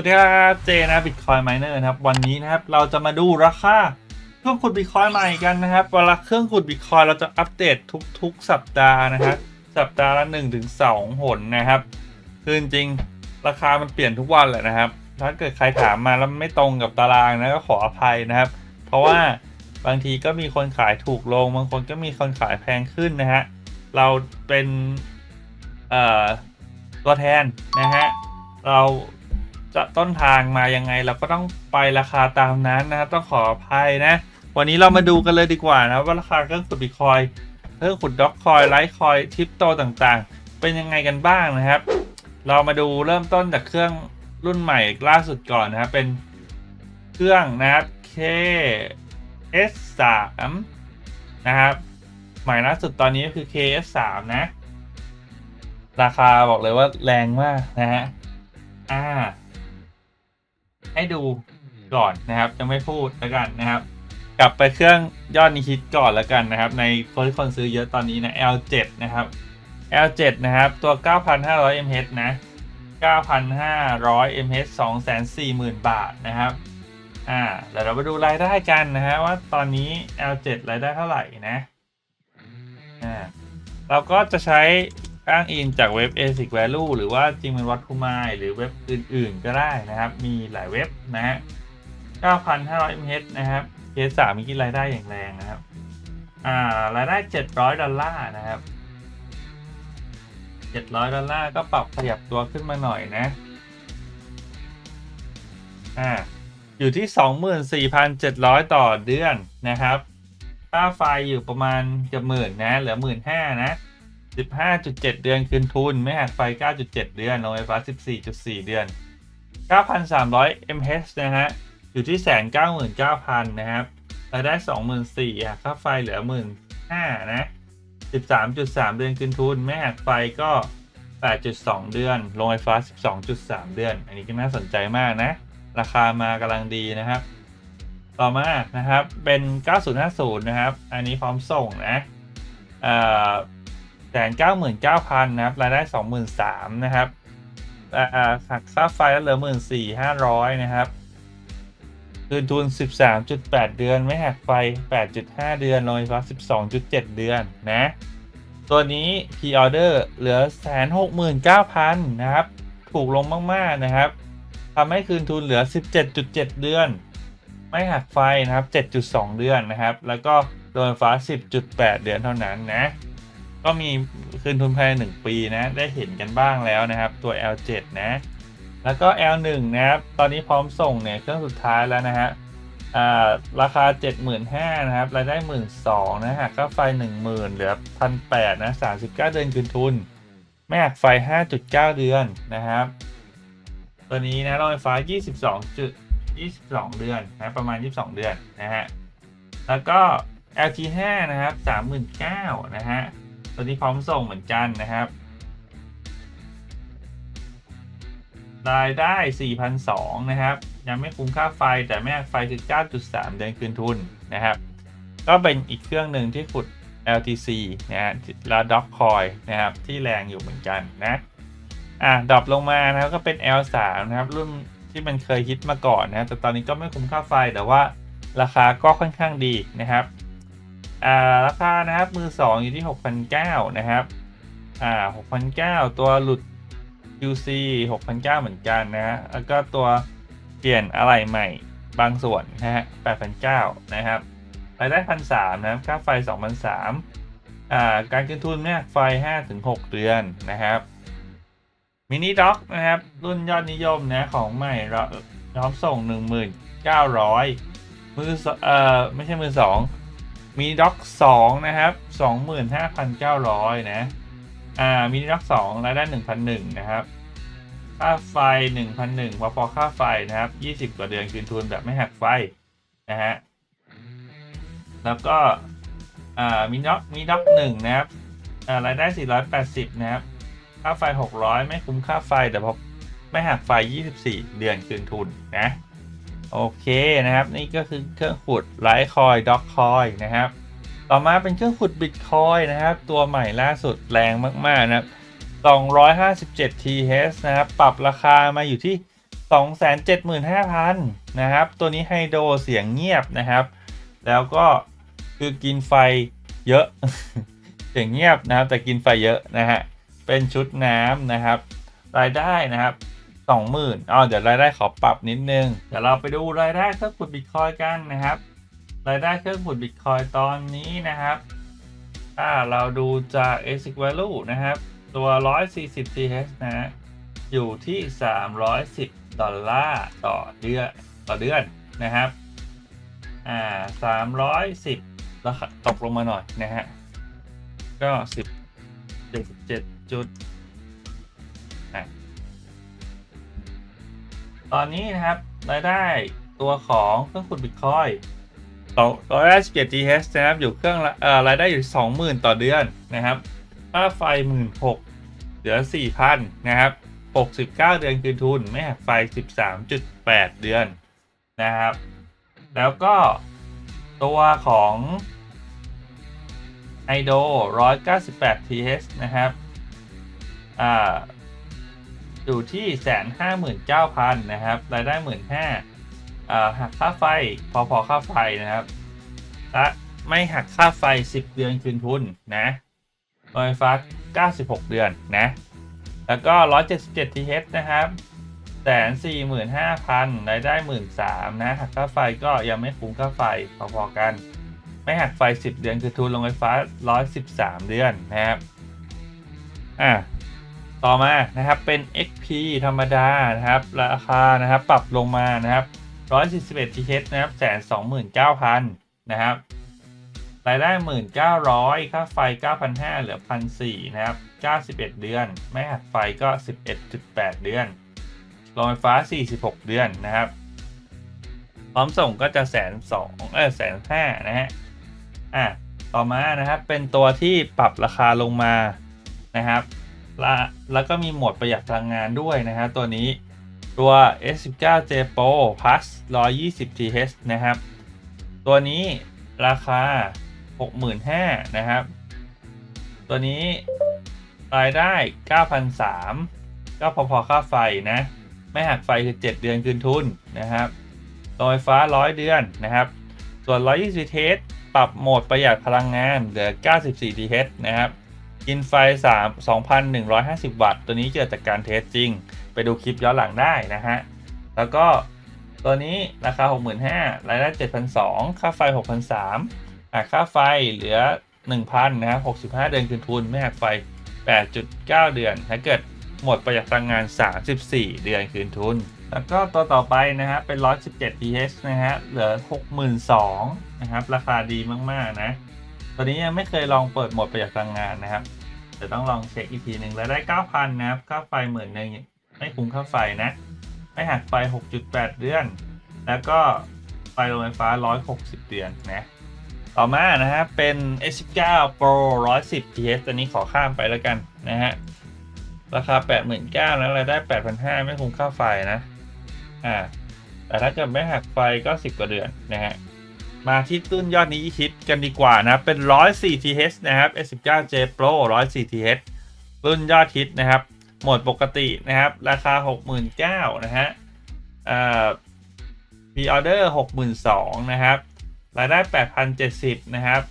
วัสดีครับเจนะบิตคอย m i เนอร์นะครับ วันนี้นะครับเราจะมาดูราคาเครื่องขุดบิตคอยใหม่กันนะครับเวลาเครื่องขุดบิตคอยเราจะอัปเดตทุกๆ สัปดาห์นะครับสัปดาห์ละ1-2ถึงสหนนะครับ คือจริงราคามันเปลี่ยนทุกวันแหละนะครับ ถ้าเกิดใครถามมาแล้วไม่ตรงกับตารางนะก็ขออภัยนะครับ เพราะว่าบางทีก็มีคนขายถูกลง บางคนก็มีคนขายแพงขึ้นนะฮะเราเป็นตัวแทนนะฮะเรา จะต้นทางมายังไง เราก็ต้องไปราคาตามนั้นนะครับต้องขออภัยนะ วันนี้เรามาดูกันเลยดีกว่านะว่าราคาเครื่องขุดบิตคอยเครื่องขุดด็อกคอยไลท์คอยทิปโตต่างๆ เป็นยังไงกันบ้างนะครับ เรามาดูเริ่มต้นจากเครื่องรุ่นใหม่ล่าสุดก่อนนะครับเป็นเครื่องนะครับ KS3 นะครับใหม่ล่าสุดตอนนี้ก็คือ KS3 นะ ราคาบอกเลยว่าแรงมากนะฮะอ่า ให้ดูก่อนนะครับจะไม่พูดแล้วกันนะครับ กลับไปเครื่องยอดนิฮิตก่อนแล้วกันนะครับ ในคนที่คนซื้อเยอะตอนนี้นะ L7 นะครับ L7 นะครับ ตัว 9,500 mAh นะ 9,500 mAh 240,000 บาทนะครับอ่าเดี๋ยวเราไปดูรายได้กันนะฮะว่าตอนนี้ L7 รายได้เท่าไหร่นะอ่าเราก็จะใช้ อ้างอิงจากเว็บ ASIC Value หรือว่าจริงเป็นวัดคูมายหรือเว็บอื่นๆก็ได้นะครับ มีหลายเว็บนะฮะ 9,500 mH นะครับ K3 มีกี่รายได้อย่างแรงนะครับ อ่ารายได้ 700 ดอลลาร์นะครับ 700 ดอลลาร์ก็ปรับขยับตัวขึ้นมาหน่อยนะ อ่า อยู่ที่ 24,700 ต่อเดือนนะครับ ค่าไฟอยู่ประมาณเกือบหมื่นนะ เหลือหมื่นห้านะ 15.7 เดือนคืนทุน ไม่หักไฟ 9.7 เดือนโรงไฟฟ้า 14.4 เดือน 9,300 mh นะฮะ อยู่ที่แสนเก้าหมื่นเก้าพันนะครับรายได้สองหมื่นสี่หักค่าไฟเหลือหมื่นห้านะสิบสามจุดสามเดือนคืนทุน ไม่หักไฟก็แปดจุดสองเดือนโรงไฟฟ้าสิบสองจุดสามเดือน อันนี้ก็น่าสนใจมากนะ ราคามากำลังดีนะครับ ต่อมานะครับเป็น 9050 นะครับ อันนี้พร้อมส่งนะอ่า แสนเก้าหมื่นเก้าพันนะครับ รายได้สองหมื่นสามนะครับอ่าหักค่าไฟแล้วเหลือหมื่นสี่ห้าร้อยนะครับคืนทุน 13.8 เดือน ไม่หักไฟ 8.5 เดือนโรงไฟฟ้า12.7 เดือนนะ ตัวนี้ P order เหลือ169,000นะครับ ถูกลงมาก ๆ นะครับทำให้คืนทุนเหลือ 17.7 เดือน ไม่หักไฟนะครับ 7.2 เดือนนะครับ แล้วก็โรงไฟฟ้า 10.8 เดือนเท่านั้นนะ ก็มีคืนทุนภายใน1ปีนะ ได้เห็นกันบ้างแล้วนะครับ ตัว L7 นะ แล้วก็ L1 นะครับ ตอนนี้พร้อมส่งเนี่ยเครื่องสุดท้ายแล้วนะฮะอ่าราคา 75,000นะครับ รายได้ 12,000นะหักค่าไฟ 10,000 เหลือ 1,800นะ39 เดือนคืนทุน ไม่หักไฟ 5.9 เดือนนะครับ ตัวนี้นะรงไฟฟ้า 22จุด22 เดือนนะประมาณ 22 เดือนนะฮะ แล้วก็ LT5 นะครับ 39,000นะฮะ ตัวนี้พร้อมส่งเหมือนกันนะครับ รายได้4,200นะครับ ยังไม่คุ้มค่าไฟแต่แม่ไฟคือ 9.3 เดือนคืนทุนนะครับ ก็เป็นอีกเครื่องหนึ่งที่ขุด LTC นะฮะแล้วด็อกคอยนะครับ ที่แรงอยู่เหมือนกันนะ อะดรอปลงมานะครับก็เป็น L3 นะครับ รุ่นที่มันเคยฮิตมาก่อนนะแต่ตอนนี้ก็ไม่คุ้มค่าไฟแต่ว่าราคาก็ค่อนข้างดีนะครับ อ่าราคานะครับมือ 2 อยู่ที่ 6,900 นะครับอ่า6,900 ตัวหลุด UC 6,900 เหมือนกันนะฮะแล้วก็ตัวเปลี่ยนอะไรใหม่บางส่วนนะฮะ8,900 นะครับรายได้ 1,300 นะครับค่าไฟ 2,300อ่าการคืนทุนเนี่ยไฟ 5-6 เดือนนะครับมินิด็อกนะครับ รุ่นยอดนิยมนะของใหม่ราพร้อมส่ง 1,900 มือเอ่อไม่ใช่มือ2 มินิด็อก2นะครับ 25,900 นะ อ่ามินิด็อก2รายได้ 1,001 นะครับ ค่าไฟ 1,001พอพอค่าไฟนะครับ 20กว่าเดือนคืนทุนแบบไม่หักไฟ นะฮะ แล้วก็ อ่ามินิด็อกมินิด็อก1นะครับ อ่า รายได้ 480 นะครับ ค่าไฟ 600 ไม่คุ้มค่าไฟแต่พอไม่หักไฟ 24 เดือนคืนทุนนะ โอเคนะครับ นี่ก็คือเครื่องขุดไลท์คอยด็อกคอยนะครับ ต่อมาเป็นเครื่องขุดบิตคอยนะครับ ตัวใหม่ล่าสุดแรงมากๆนะครับ257 TH นะครับ ปรับราคามาอยู่ที่ 275,000 นะครับ ตัวนี้ไฮโดรเสียงเงียบนะครับ แล้วก็คือกินไฟเยอะ เสียงเงียบนะครับ แต่กินไฟเยอะนะฮะ เป็นชุดน้ำนะครับ รายได้นะครับ 20,000อ๋อเดี๋ยวรายได้ขอปรับนิดนึง เดี๋ยวเราไปดูรายได้เครื่องขุดบิตคอยกันนะครับ รายได้เครื่องขุดบิตคอยตอนนี้นะครับ ถ้าเราดูจาก ASIC value นะครับ ตัว 140 TH นะฮะอยู่ที่ 310 ดอลลาร์ต่อเดือนต่อเดือนนะครับ อ่า 310 แล้วตกลงมาหน่อยนะฮะ ก็ 10 77จุด ตอนนี้นะครับรายได้ตัวของเครื่องขุดบิตคอย217 TH นะครับอยู่เครื่องละเอ่อรายได้อยู่20,000ต่อเดือนนะครับค่าไฟ16,000เหลือ4,000นะครับ69เดือนคืนทุน ไม่หักไฟ13.8เดือนนะครับ แล้วก็ตัวของไอโด198 TH นะครับ อ่า อยู่ที่แสนห้าหมื่นเก้าพันนะครับ รายได้หมื่นห้าอ่าหักค่าไฟพอพอค่าไฟนะครับและไม่หักค่าไฟ 10 เดือนคืนทุนนะโรงไฟฟ้า 96 เดือนนะ แล้วก็ 177 TH นะครับแสนสี่หมื่นห้าพันรายได้หมื่นสามนะ หักค่าไฟก็ยังไม่คุ้มค่าไฟพอๆกัน ไม่หักไฟ 10 เดือนคือทุนโรงไฟฟ้า 113 เดือนนะครับ อะ ต่อมานะครับเป็น XP ธรรมดานะครับ ราคานะครับปรับลงมานะครับ141 TH นะครับแสน29,000นเก้าพันนะครับรายได้ 1,900 ค่าไฟ 9,500 เหลือ 1,400 นะครับ 91 เดือน ไม่หักไฟก็ 11.8 เดือนโรงไฟฟ้า 46 เดือนนะครับ พร้อมส่งก็จะแสนสองเออแสนห้านะฮะ อะ ต่อมานะครับ เป็นตัวที่ปรับราคาลงมานะครับ ละแล้วก็มีโหมดประหยัดพลังงานด้วยนะฮะตัวนี้ตัว S19J Pro Plus 120 TH นะครับ ตัวนี้ราคา 65,000นะครับ ตัวนี้รายได้9,300ก็พอๆค่าไฟนะ ไม่หักไฟคือ 7 เดือนคืนทุนนะครับโรงไฟฟ้า 100 เดือนนะครับ ส่วน 120 TH ปรับโหมดประหยัดพลังงานเหลือ 94 TH นะครับ กินไฟ 3 2,150 วัตต์ ตัวนี้เกิดจากการเทสจริง ไปดูคลิปย้อนหลังได้นะฮะ แล้วก็ตัวนี้ราคา 65,000รายได้ 7,200 ค่าไฟ 6,300หักค่าไฟเหลือ 1,000นะครับ65 เดือนคืนทุน ไม่หักไฟ 8.9 เดือน ถ้าเกิดหมดประหยัดพลังงาน 34 เดือนคืนทุน แล้วก็ตัวต่อไปนะฮะ เป็น 117 TH นะฮะ เหลือ 62,000นะครับ ราคาดีมาก ๆ นะ ตัวนี้ยังไม่เคยลองเปิดโหมดประหยัดพลังงานนะครับ เดี๋ยวต้องลองเช็คอีกทีหนึ่งรายได้ 9,000 นะครับค่าไฟหมื่นหนึ่งไม่คุ้มค่าไฟนะ ไม่หักไฟ 6.8 เดือน แล้วก็ไฟโรงไฟฟ้า 160 เดือนนะ ต่อมานะครับเป็น S19 Pro 110 TH ตัวนี้ขอข้ามไปแล้วกันนะฮะ ราคา 89,000นะรายได้ 8,500 ไม่คุ้มค่าไฟนะ อ่า แต่ถ้าเกิดไม่หักไฟก็ 10 กว่าเดือนนะฮะ มาที่รุ่นยอดนี้ฮิตกันดีกว่านะ เป็น 104 TH นะครับ S19J Pro 104 TH รุ่นยอดฮิตนะครับ โหมดปกตินะครับ ราคา 69,000นะฮะอ่าพรีออเดอร์62,000นะครับ รายได้ 8,070 นะครับ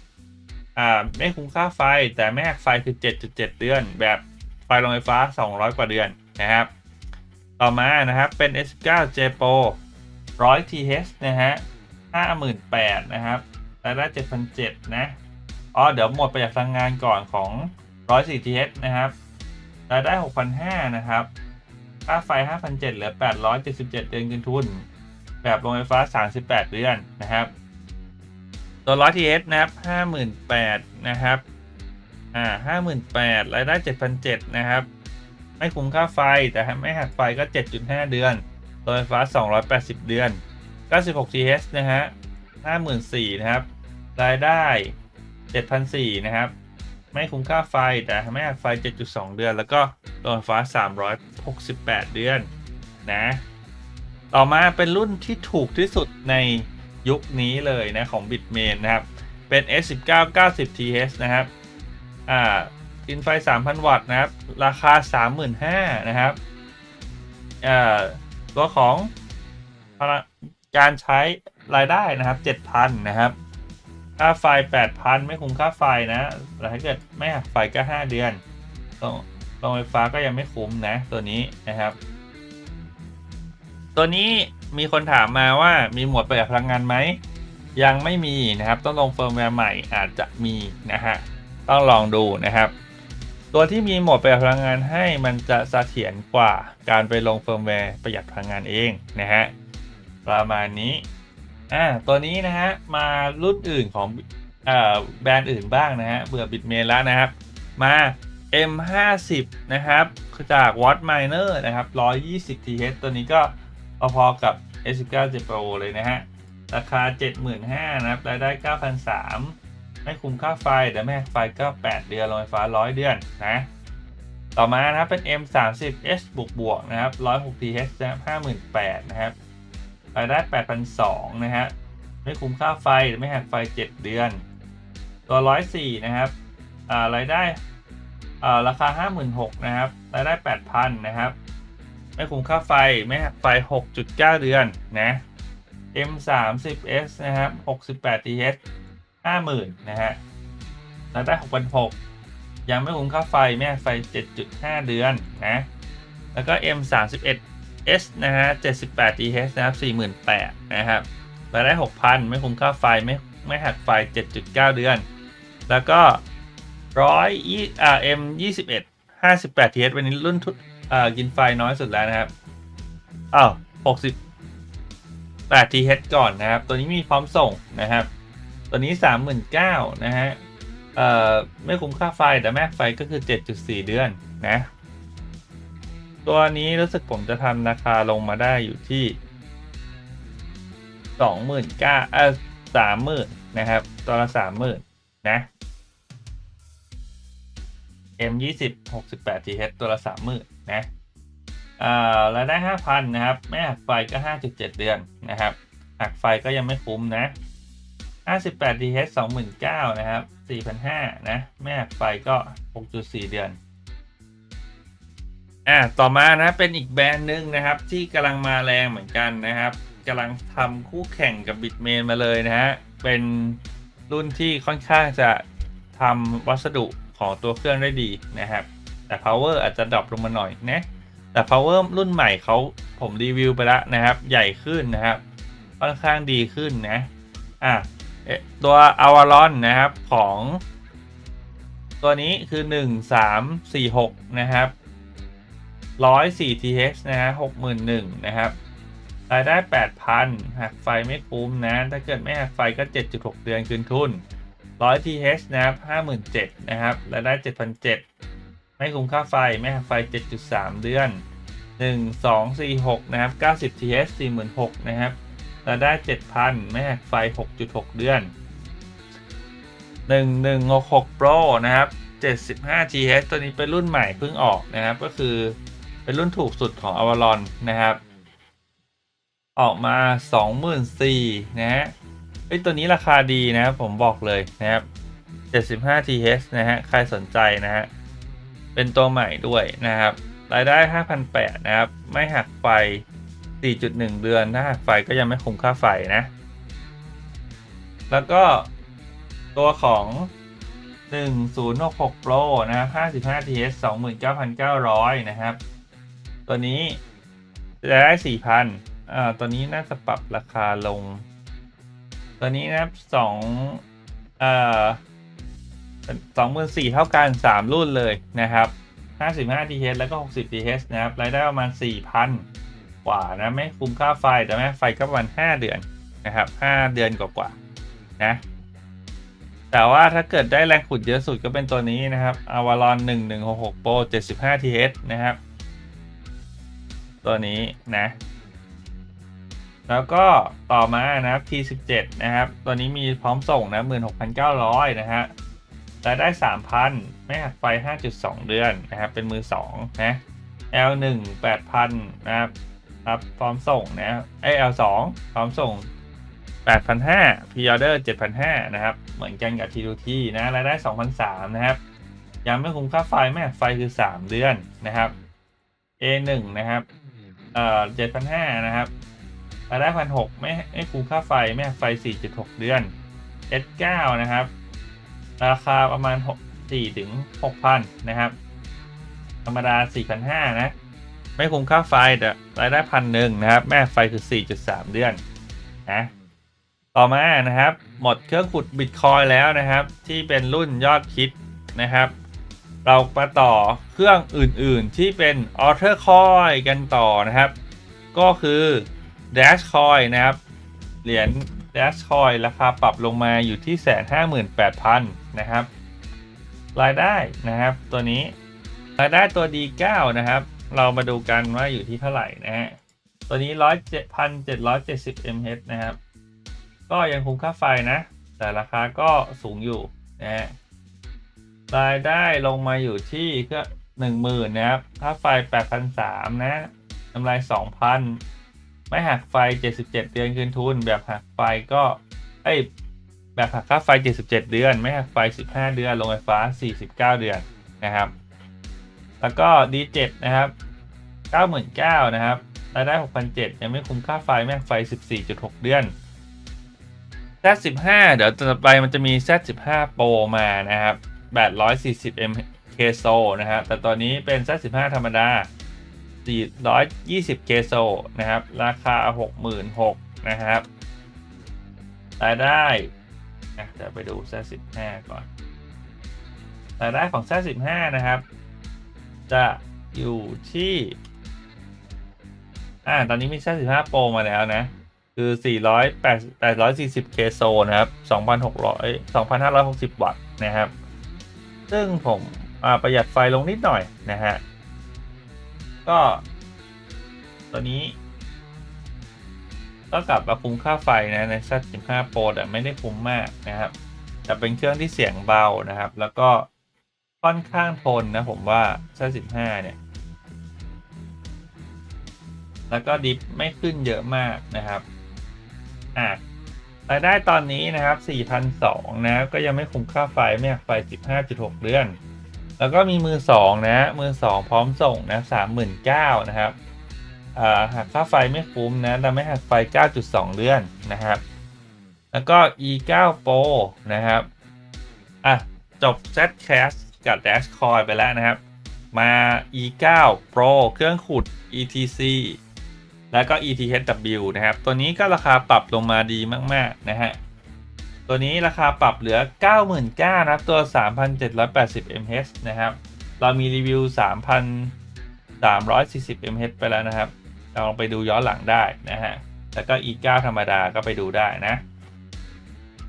อ่าไม่คุ้มค่าไฟแต่ไม่กไฟคือ 7.7 เดือน แบบไฟโรงไฟฟ้า 200 กว่าเดือนนะครับ ต่อมานะครับเป็น S9J Pro 100 TH นะฮะ 58,000นะครับรายได้7,700นะอ๋อเดี๋ยวหมดประหยัดพลังงานก่อนของ104 TH นะครับรายได้6,500นะครับค่าไฟ5,700เหลือ 877 เดือนเงินทุน แบบโรงไฟฟ้า 38 เดือนนะครับ ตัว100 TH นะครับ 58,000นะครับ อ่า 58,000รายได้ 7,700นะครับ ไม่คุ้มค่าไฟแต่ไม่หักไฟก็ 7.5 เดือนโรงไฟฟ้า 280 เดือน 96 TH นะฮะ54,000นะครับ รายได้ 7,400นะครับ ไม่คุ้มค่าไฟแต่ไม่หักไฟ 7.2 เดือน แล้วก็โรงไฟฟ้า 368 เดือนนะ ต่อมาเป็นรุ่นที่ถูกที่สุดในยุคนี้เลยนะของ Bitmain นะครับ เป็น S19 90 TH นะครับ อ่ากินไฟ 3,000 วัตต์นะครับ ราคา 35,000นะครับ อ่า ตัวของพลัง การใช้รายได้นะครับ7,000นะครับ ค่าไฟ 8,000 ไม่คุ้มค่าไฟนะแต่ถ้าเกิดไม่หักไฟก็ 5 เดือนตรงโรงไฟฟ้าก็ยังไม่คุ้มนะตัวนี้นะครับ ตัวนี้มีคนถามมาว่ามีหมวดประหยัดพลังงานไหม ยังไม่มีนะครับ ต้องลงเฟิร์มแวร์ใหม่อาจจะมีนะฮะ ต้องลองดูนะครับ ตัวที่มีโหมดประหยัดพลังงานให้มันจะเสถียรกว่าการไปลงเฟิร์มแวร์ประหยัดพลังงานเองนะฮะ ประมาณนี้อ่าตัวนี้นะฮะมารุ่นอื่นของอ่อแบรนด์อื่นบ้างนะฮะเบื่อบิดเมนแล้วนะครับ มา M50 นะครับจาก Watt Miner นะครับ120 TH ตัวนี้ก็พอๆกับ S9 J Pro เลยนะฮะ ราคา 75,000นะครับ รายได้ 9,300ไม่คุ้มค่าไฟแต่ไม่หักไฟก็ 8 เดือนโรงไฟฟ้า 100 เดือนนะ ต่อมานะครับเป็น M30S บวกบวกนะครับ106 TH นะครับ58,000นะครับ รายได้ 8,200 นะฮะ ไม่คุ้มค่าไฟ ไม่หักไฟ 7 เดือน ตัว 104 นะครับรายได้อ่าราคา 56,000 นะครับ รายได้ 8,000 นะครับ ไม่คุ้มค่าไฟ ไม่หักไฟ 6.9 เดือน นะ M30S นะครับ 68 TH 50,000 นะฮะ รายได้ 6,600 ยังไม่คุ้มค่าไฟ ไม่หักไฟ 7.5 เดือน นะ แล้วก็ M31 S นะฮะ 78 TH นะครับ 48,000นะครับรายได้ 6,000 ไม่คุ้มค่าไฟ ไม่ไม่หักไฟ 7.9 เดือน แล้วก็ร้อยอ่า M 21 58 TH วันนี้รุ่นทุอ่ากินไฟน้อยสุดแล้วนะครับอ้าว68 TH ก่อนนะครับ ตัวนี้มีพร้อมส่งนะครับ ตัวนี้ 39,000นะฮะ เอ่อ ไม่คุ้มค่าไฟแต่แม่ไฟก็คือ 7.4 เดือนนะ ตัวนี้รู้สึกผมจะทำราคาลงมาได้อยู่ที่สองหมื่นเก้าเออสามหมื่นนะครับ ตัวละสามหมื่นนะ M ยี่สิบหกสิบแปด TH ตัวละสามหมื่นนะอ่ารายได้ห้าพันนะครับ ไม่หักไฟก็ห้าจุดเจ็ดเดือนนะครับ หักไฟก็ยังไม่คุ้มนะห้สิบแปด TH สองหมื่นเก้านะครับสี่พันห้านะแม่ไฟก็หกจุดสี่เดือน อ่าต่อมานะเป็นอีกแบรนด์หนึ่งนะครับ ที่กำลังมาแรงเหมือนกันนะครับกำลังทำคู่แข่งกับบิ t เมนมาเลยนะฮะเป็นรุ่นที่ค่อนข้างจะทำวัสดุของตัวเครื่องได้ดีนะครับ แต่ power อาจจะดรอปลงมาหน่อยนะแต่ power รุ่นใหม่เขาผมรีวิวไปแล้วนะครับ ใหญ่ขึ้นนะครับ ค่อนข้างดีขึ้นนะอะเอ๊ะตัว a v a l o n นะครับของ ตัวนี้คือ 1346 นะครับ 104 TH นะฮะ61,000นะครับ รายได้ 8,000 หักไฟไม่คุ้มนะ ถ้าเกิดไม่หักไฟก็ 7.6 เดือนคืนทุน 100 TH นะครับ57,000นะครับ รายได้ 7,700 ไม่คุ้มค่าไฟ ไม่หักไฟ 7.3 เดือน 1 2 4 6 นะครับ 90 TH 46,000นะครับ รายได้ 7,000 ไม่หักไฟ 6.6 เดือน 1166 Pro นะครับ75 TH ตัวนี้เป็นรุ่นใหม่เพิ่งออกนะครับ ก็คือ เป็นรุ่นถูกสุดของ Avalon นะครับ ออกมา 24,000นะฮะเอ้ยตัวนี้ราคาดีนะครับผมบอกเลยนะครับ 75 TH นะฮะ ใครสนใจนะฮะ เป็นตัวใหม่ด้วยนะครับ รายได้ 5,800นะครับ ไม่หักไฟ 4.1 เดือน ถ้าหักไฟก็ยังไม่คุ้มค่าไฟนะ แล้วก็ตัวของ 1066 Pro นะครับ 55 TH 29,900 นะครับ ตัวนี้จะได้4,000อ่าตัวนี้น่าจะปรับราคาลง ตัวนี้นะครับสองเอ่อสองหมื่นสี่เท่ากัน3รุ่นเลยนะครับ55 TH แล้วก็60 TH นะครับ รายได้ประมาณ4,000กว่านะ ไม่คุ้มค่าไฟ แต่แม่ไฟก็ประมาณ5เดือนนะครับ5เดือนกว่าๆนะ แต่ว่าถ้าเกิดได้แรงขุดเยอะสุดก็เป็นตัวนี้นะครับ Avalon 1166 Pro 75 TH นะครับ ตัวนี้นะ แล้วก็ต่อมานะครับ T17 นะครับ ตัวนี้มีพร้อมส่งนะ 16,900 นะฮะรายได้ 3,000 ไม่หักไฟ 5.2 เดือนนะครับ เป็นมือ2นะ L1 8,000 นะครับครับพร้อมส่งนะไอ L2 พร้อมส่ง 8,500 Pre Order 7,500 นะครับ เหมือนกันกับ T2T นะ รายได้ 2,300 นะครับยังไม่คุ้มค่าไฟไม่หักไฟคือ 3 เดือนนะครับ A1 นะครับ เอ่อเจ็ดพันห้านะครับรายได้พันหกไม่ไม่คุ้มค่าไฟไม่หักไฟสี่จุดหกเดือน S9 นะครับ ราคาประมาณ6 4ถึง6,000นะครับ ธรรมดา4,500นะ ไม่คุ้มค่าไฟแต่รายได้พันหนึ่งนะครับ แม่ไฟคือ4.3เดือนนะต่อมานะครับ หมดเครื่องขุดบิตคอยแล้วนะครับ ที่เป็นรุ่นยอดคิดนะครับ เรามาต่อเครื่องอื่นๆที่เป็น a l t e r Coin กันต่อนะครับ ก็คือ Dash Coin นะครับ เหรียญ Dash Coin ราคาปรับลงมาอยู่ที่แสนห้าหมื่นแปดพันนะครับ รายได้นะครับตัวนี้ รายได้ตัว D9 นะครับ เรามาดูกันว่าอยู่ที่เท่าไหร่นะฮะ ตัวนี้ร้อยเจ็ดพันเจ็ดร้อยเจ็ดสิบ mH นะครับ ก็ยังคุ้มค่าไฟนะ แต่ราคาก็สูงอยู่นะฮะ รายได้ลงมาอยู่ที่ก็หนึ่งหมื่นนะครับค่าไฟแปดพันสามนะกำไรสองพันไม่หักไฟ77เจ็ดเดือนคืนทุน แบบหักไฟก็เอ้แบบหักค่าไฟ77เจ็ดเดือน ไม่หักไฟ15เดือน ลงไฟฟ้า49เก้าเดือนนะครับ แล้วก็ D7 นะครับ99,000นเก้านะครับรายได้6,700ยังไม่คุ้มค่าไฟไม่หักไฟ14.6เดือน Z15 เดี๋ยวต่อไปมันจะมี Z15 Pro มานะครับ 840 mK s o นะครับ แต่ตอนนี้เป็น Z15 ธรรมดา 420 เคโซนะครับ ราคา 66,000นะครับรายได้นะเดี๋ยวไปดูแซ15 ก่อนรายได้ของแซ15 นะครับ จะอยู่ที่ อ่า ตอนนี้มีแซ15 Pro มาแล้วนะ คือ 408 840 เคโซนะครับ 2,600 2,560 วัตต์นะครับ ซึ่งผมประหยัดไฟลงนิดหน่อยนะฮะ ก็ตัวนี้ ก็กลับมาคุ้มค่าไฟนะใน Z15 Pro แต่ไม่ได้คุ้มมากนะครับ แต่เป็นเครื่องที่เสียงเบานะครับ แล้วก็ค่อนข้างทนนะผมว่า Z15 เนี่ย แล้วก็ดิฟไม่ขึ้นเยอะมากนะครับ อะ รายได้ตอนนี้นะครับ4,200นะ ก็ยังไม่คุ้มค่าไฟไม่หักไฟ 15.6 เดือน แล้วก็มีมือสองนะ มือสองพร้อมส่งนะสามหมื่นะครับหักค่าไฟไม่คุ้มนะแต่ไม่หักไฟ 9.2 เดือนนะครับ แล้วก็ e9 pro นะครับ อะ จบ zcast กับ dash coin ไปแล้วนะครับ มา e9 pro เครื่องขุด etc แล้วก็ ethw นะครับ ตัวนี้ก็ราคาปรับลงมาดีมาก ๆ นะฮะ ตัวนี้ราคาปรับเหลือ 99,000นะครับ ตัว 3,780 mH นะครับ เรามีรีวิว 3,340 mH ไปแล้วนะครับ ลองไปดูย้อนหลังได้นะฮะ แล้วก็ E9 ธรรมดาก็ไปดูได้นะ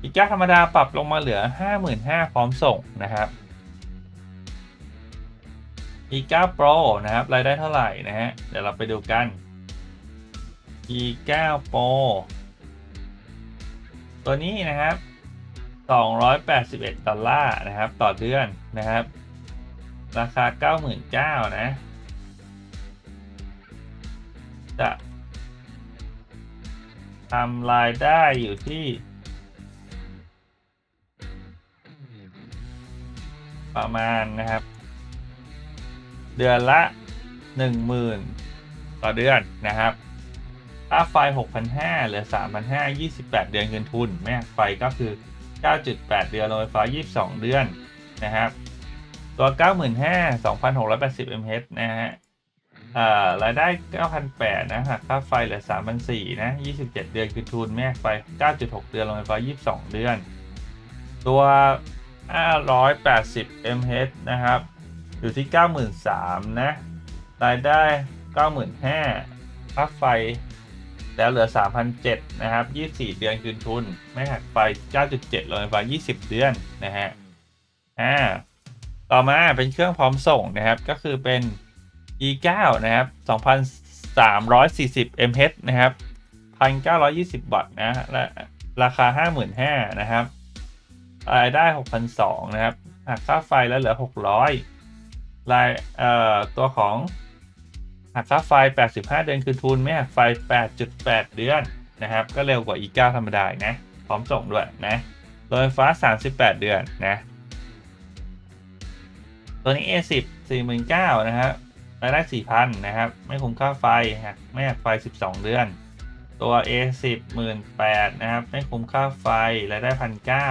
E9 ธรรมดาปรับลงมาเหลือ 55,000พร้อมส่งนะครับ E9 Pro นะครับ รายได้เท่าไหร่นะฮะ เดี๋ยวเราไปดูกัน E9 Pro ตัวนี้นะครับ 281 ดอลลาร์นะครับ ต่อเดือนนะครับ ราคา 99,000นะ จะทำรายได้อยู่ที่ ประมาณนะครับ เดือนละ 10,000 ต่อเดือนนะครับ ค่าไฟ 6,500เหลือ 3,500 28 เดือนเงินทุน แม่ไฟก็คือ 9.8 เดือนโรงไฟฟ้า 22 เดือนนะครับ ตัว 95,000 2,680 mH นะฮะรายได้ 9,800นะหักค่าไฟเหลือ 3,400นะ27 เดือนคือทุนแม่ไฟ 9.6 เดือนโรงไฟฟ้า 22 เดือน ตัว 580 mH นะครับ อยู่ที่ 93,000นะ รายได้ 95,000ค่าไฟ แล้วเหลือ 3,007นะครับ 24 เดือนคืนทุน ไม่หักไฟ 9.7โรงไฟ20 เดือนนะฮะอ่าต่อมาเป็นเครื่องพร้อมส่งนะครับ ก็คือเป็น e9 นะครับ 2,340 mH นะครับ 1,920 วัตต์นะและราคา 55,000นะครับรายได้ 6,200นะครับหักค่าไฟแล้วเหลือ 600รายเอ่อตัวของ หักค่าไฟ 85 เดือนคือทุน ไม่หักไฟ 8.8 เดือนนะครับ ก็เร็วกว่า e9 ธรรมดานะ พร้อมส่งด้วยนะโดยไฟฟ้า 38 เดือนนะ ตัวนี้ A10 49,000นะครับรายได้สี่พันะครับ ไม่คุ้มค่าไฟหักไม่หักไฟสิบสองเดือน ตัว A สิบหมื่นะครับ ไม่คุ้มค่าไฟรายได้พันเก้า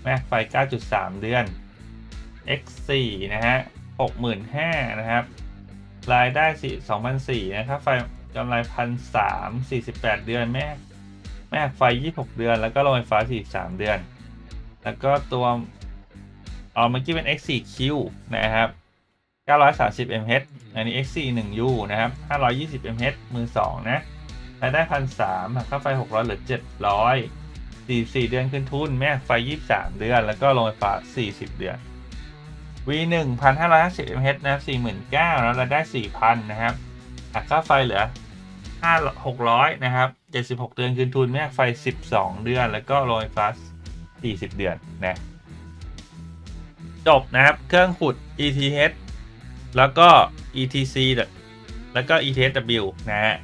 ไม่หักไฟเก้าจุดสามเดือน X สี่นะฮะหกหมื่นห้านะครับ รายได้สี่สองพันสี่นะครับไฟกำไรพันสามสี่สิบแปดเดือนแม่แม่ไฟยี่หกเดือน แล้วก็โรงไฟฟ้าสี่สามเดือน แล้วก็ตัวอ๋อเมื่อกี้เป็น X4Q นะครับ 930 mH อันนี้ X4 1U นะครับ 520 mH มือ 2 นะรายได้พันสามค่าไฟ 600เหลือ 700 44 เดือนขึ้นทุน แม่ไฟ 23 เดือน แล้วก็โรงไฟฟ้า 40 เดือน V1 1,550 mH นะครับ49,000แล้วเราได้ 4,000 นะครับหักค่าไฟเหลือ 5 600 นะครับ 76 เดือนคืนทุนแม่ไฟ 12 เดือน แล้วก็โรงไฟฟ้า40 เดือนนะจบนะครับ เครื่องขุด ETH แล้วก็ ETC แล้วก็ ETSW นะฮะ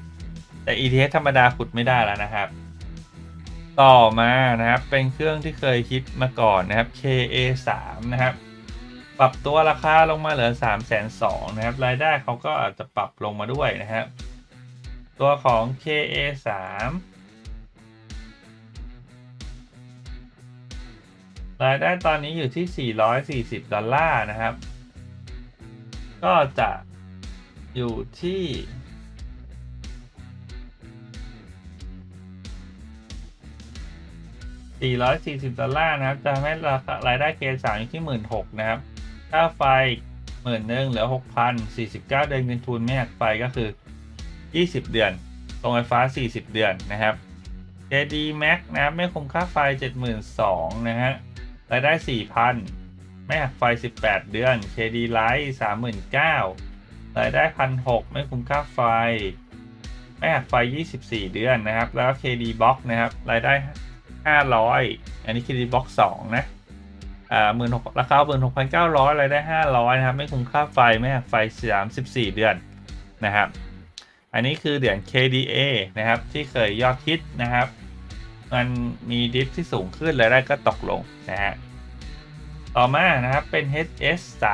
แต่ ETH ธรรมดาขุดไม่ได้แล้วนะครับ ต่อมานะครับ เป็นเครื่องที่เคยคิดมาก่อนนะครับ KA3 นะครับ ปรับตัวราคาลงมาเหลือ 3 2 0 0 0นะครับ รายได้เขาก็อาจจะปรับลงมาด้วยนะครับ ตัวของ KA3 รายได้ตอนนี้อยู่ที่ 440 ดอลลาร์นะครับ ก็จะอยู่ที่440 ดอลลาร์นะครับ จะทำให้ราคารายได้ K3 อยู่ที่ 16,000นะครับ ค่าไฟหมื่นหนึ่งเหลือ6,000 49เก้าเดือนเงินทุนไม่หักไฟก็คือ20เดือนโรงไฟฟ้า40เดือนนะครับ KD Max นะครับไม่คุมค่าไฟ72,000นสองนะฮะรายได้4,000ไม่หักไฟ18เดือน KD Light 39,000รายได้1,600ไม่คุ้มค่าไฟ ไม่หักไฟ 24 เดือนนะครับ แล้ว KD Box นะครับ รายได้ 500 อันนี้ KD Box 2 นะ อ่าหมื่นหกราคาหมื่นหกพันเก้าร้อยรายได้ห้าร้อยนะครับ ไม่คุ้มค่าไฟ ไม่หักไฟสามสิบสี่เดือนนะครับ อันนี้คือเหรียญ KDA นะครับ ที่เคยยอดฮิตนะครับ มันมีดิฟที่สูงขึ้นรายได้ก็ตกลงนะฮะต่อมานะครับเป็น HS3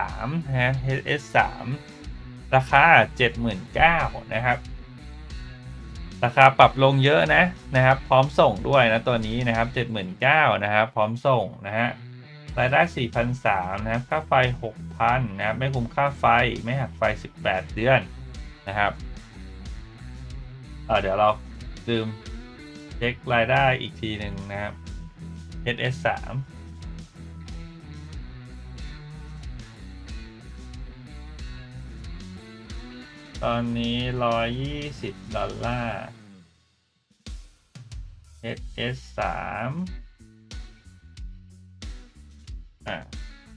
นะฮะ HS3 ราคา 79,000นะครับ ราคาปรับลงเยอะนะนะครับ พร้อมส่งด้วยนะตัวนี้นะครับ 79,000นะครับ พร้อมส่งนะฮะ รายได้ 4,300นะครับ ค่าไฟ 6,000นะครับ ไม่คุ้มค่าไฟ ไม่หักไฟ 18 เดือนนะครับเเดี๋ยวเราลืมเช็ครายได้อีกทีหนึ่งนะครับ HS3 ตอนนี้ 120 ดอลลาร์ HS3 อ่า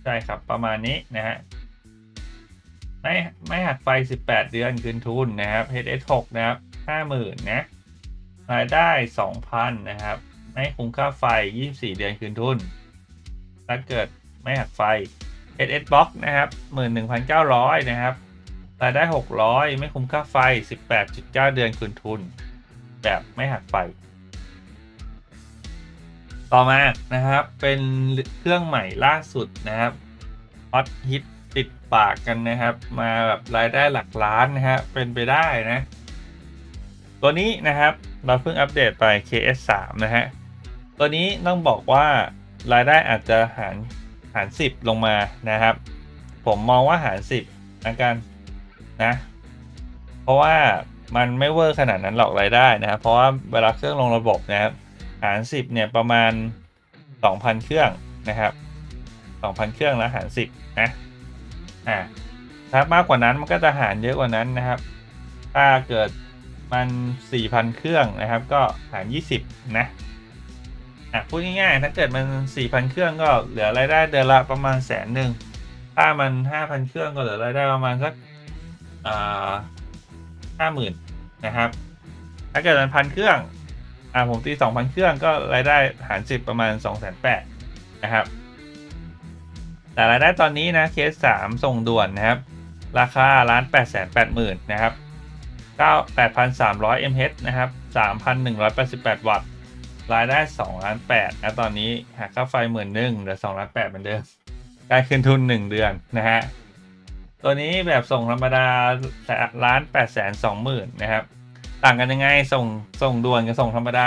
ใช่ครับประมาณนี้นะฮะไม่ไม่หักไฟ 18 เดือนคืนทุนนะครับ HS6 นะครับ 50,000นะรายได้ 2,000 นะครับ ไม่คุ้มค่าไฟ 24 เดือนคืนทุน ถ้าเกิดไม่หักไฟ HS Box นะครับ 11,900 นะครับ รายได้ 600 ไม่คุ้มค่าไฟ 18.9 เดือนคืนทุน แบบไม่หักไฟ ต่อมานะครับเป็นเครื่องใหม่ล่าสุดนะครับฮอตฮิตติดปากกันนะครับ มาแบบรายได้หลักล้านนะฮะเป็นไปได้นะ ตัวนี้นะครับเราเพิ่งอัปเดตไป KS3 นะฮะตัวนี้ต้องบอกว่ารายได้อาจจะหารหาร 10 ลงมานะครับ ผมมองว่าหาร 10นะกันนะ เพราะว่ามันไม่เวอร์ขนาดนั้นหรอกรายได้นะครับเพราะว่าเวลาเครื่องลงระบบนะครับ หาร 10เนี่ยประมาณ 2,000 เครื่องนะครับ 2,000 เครื่องแล้วหาร 10นะอ่าถ้ามากกว่านั้นมันก็จะหารเยอะกว่านั้นนะครับ ถ้าเกิดมัน 4,000 เครื่องนะครับ ก็หาร 20 นะอะพูดง่ายๆ ถ้าเกิดมัน 4,000 เครื่องก็เหลือรายได้เดือนละประมาณแสนหนึ่ง ถ้ามัน 5,000 เครื่องก็เหลือรายได้ประมาณสักอ่า50,000นะครับ ถ้าเกิดมันพันเครื่อง อ่าผมตีสองพันเครื่องก็รายได้หารสิบประมาณสองแสนแปดนะครับ แต่รายได้ตอนนี้นะเคสสามส่งด่วนนะครับ ราคาล้านแปดแสนแปดหมื่นนะครับเก้าแปดพันสามร้อยเอ็มเนะครับสามพันหนึ่งร้อยแปดสิบแปดวัตต์รายได้สองล้านแปดนะตอนนี้หากค่าไฟหมื่นหนึ่งเหลือสองล้านแปดเหมือนเดิมการคืนทุนหนึ่งเดือนนะฮะตัวนี้แบบส่งธรรมดาล้านแปดแสนสองหมื่นนะครับ ต่างกันยังไงส่งส่งด่วนกับส่งธรรมดา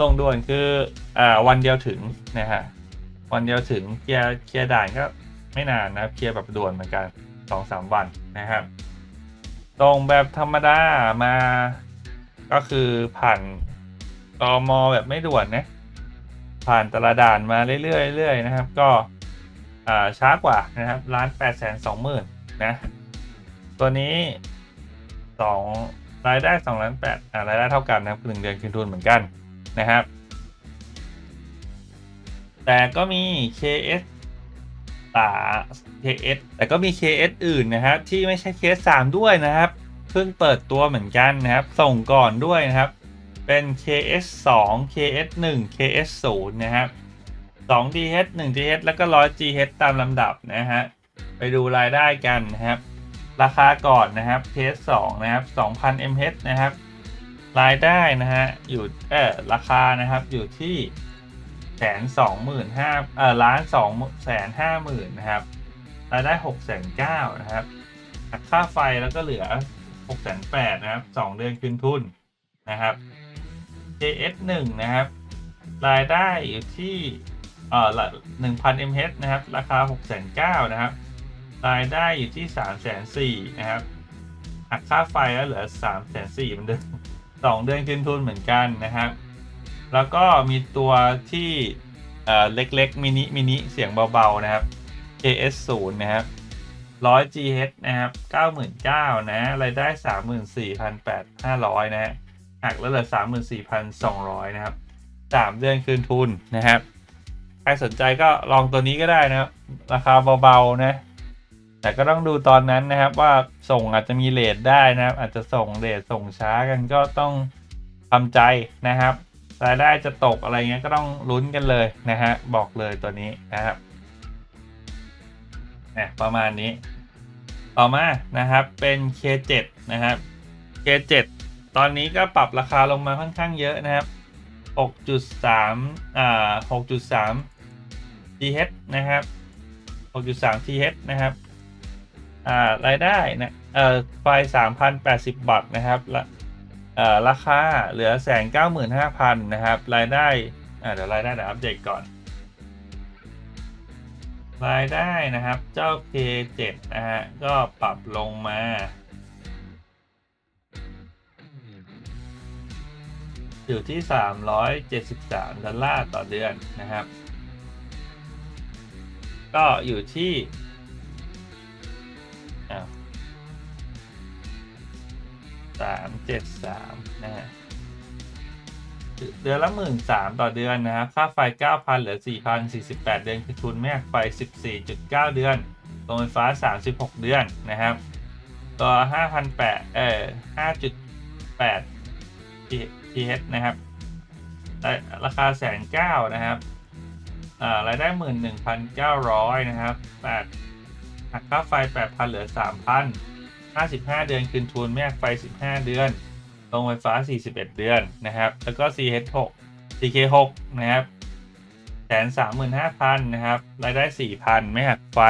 ส่งด่วนคืออ่าวันเดียวถึงนะฮะวันเดียวถึงเคลียร์เคลียร์ด่านก็ไม่นานนะเคลียร์แบบด่วนเหมือนกันสองสามวันนะครับส่งแบบธรรมดามาก็คือผ่านตอมแบบไม่ด่วนนะผ่านตละด่านมาเรื่อยๆเรื่อยๆนะครับ ก็อ่าช้ากว่านะครับล้านแปดแสนสองหมื่นนะ ตัวนี้สอง รายได้สองล้านแปดรายได้เท่ากันนะครับหนึ่งเดือนคืนทุนเหมือนกันนะครับ แต่ก็มี KS ตา KS แต่ก็มี KS อื่นนะครับ ที่ไม่ใช่ KS 3ด้วยนะครับเพิ่งเปิดตัวเหมือนกันนะครับ ส่งก่อนด้วยนะครับ เป็น KS 2 KS 1 KS 0นะครับ2 GH 1 GH แล้วก็100 GH ตามลำดับนะฮะไปดูรายได้กันนะครับ ราคาก่อนนะครับ KS 2 นะครับ 2,000 mH นะครับ รายได้นะฮะอยู่เออราคานะครับอยู่ที่แสนสองหมื่นห้าเออล้านสองแสนห้าหมื่นนะครับ รายได้หกแสนเก้านะครับหักค่าไฟแล้วก็เหลือหกแสนแปดนะครับสองเดือนคืนทุนนะครับ JS หนึ่งนะครับ รายได้อยู่ที่เอ่อหนึ่งพัน mH นะครับ ราคาหกแสนเก้านะครับ รายได้อยู่ที่สามแสนสี่นะครับหักค่าไฟแล้วเหลือสามแสนสี่เหมือนเดิมสองเดือนคืนทุนเหมือนกันนะครับ แล้วก็มีตัวที่เอ่อเล็กๆมินิมินิเสียงเบาๆนะครับ KS 0นะครับ100 GH นะครับ99,000นะรายได้34,800นะฮะหักแล้วเหลือ34,200นะครับ3เดือนคืนทุนนะครับ ใครสนใจก็ลองตัวนี้ก็ได้นะครับราคาเบาๆนะ แต่ก็ต้องดูตอนนั้นนะครับว่าส่งอาจจะมีเลทได้นะครับ อาจจะส่งเลทส่งช้ากันก็ต้องทำใจนะครับรายได้จะตกอะไรเงี้ยก็ต้องลุ้นกันเลยนะฮะบอกเลยตัวนี้นะครับเนี่ยประมาณนี้ ต่อมานะครับเป็น K7 นะครับ K7 ตอนนี้ก็ปรับราคาลงมาค่อนข้างเยอะนะครับ 6.3อ่า6.3 TH นะครับ 6.3 TH นะครับ รายได้นะเอ่อไฟ3,080บบาทนะครับละเอ่อราคาเหลือแสนเก้าหมื่นห้าพันนะครับ รายได้อ่าเดี๋ยวรายได้เดี๋ยวอัปเดตก่อน รายได้นะครับเจ้า K7 นะฮะก็ปรับลงมาอยู่ที่ 373 ดอลลาร์ต่อเดือนนะครับ ก็อยู่ที่ สามเจ็ดสามนะฮะเดือนละหมื่นสามต่อเดือนนะครับ ค่าไฟเก้าพันเหลือสี่พันสี่สิบแปดเดือนคือทุนแม่ไฟสิบสี่จุดเก้าเดือนโรงไฟฟ้าสามสิบหกเดือนนะครับตัวห้าพันแปดเอ่อห้าจุดแปด TH นะครับ ราคาแสนเก้านะครับอ่ารายได้หมื่นหนึ่งพันเก้าร้อยนะครับแปดหักค่าไฟแปดพันเหลือสามพันามพันห้าสิบห้าเดือนคืนทุนแม่ไฟสิบห้าเดือนโรงไฟฟ้าสี่สิบเอ็ดเดือนนะครับ แล้วก็ CH หก CK หกนะครับแสนสามหมื่นห้าพันนะครับ รายได้สี่พันไม่หักไฟ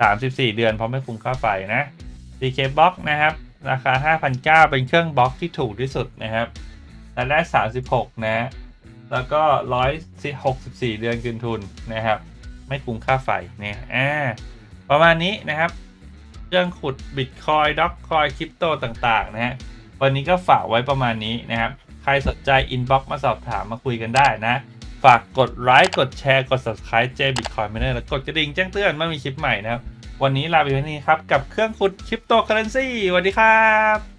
สามสิบสี่เดือนเพราะไม่คุ้มค่าไฟนะ CK Box นะครับ ราคาห้าพันเก้าเป็นเครื่องบล็อกที่ถูกที่สุดนะครับ รายได้สามสิบหกนะ แล้วก็ร้อยหกสิบสี่เดือนคืนทุนนะครับ ไม่คุ้มค่าไฟเนี่ยอ่าประมาณนี้นะครับ เรื่องขุดบิตคอยด็อกคอยคริปโตต่างๆนะฮะวันนี้ก็ฝากไว้ประมาณนี้นะครับ ใครสนใจอินบ็อกมาสอบถามมาคุยกันได้นะ ฝากกดไลค์กดแชร์กด subscribe เจบิตคอยไม่ได้แล้วกดกระดิ่งแจ้งเตือนเมื่อมีคลิปใหม่นะครับ วันนี้ลาไปเพียงเท่านี้ครับ กับเครื่องขุดคริปโตเคอเรนซีสวัสดีครับ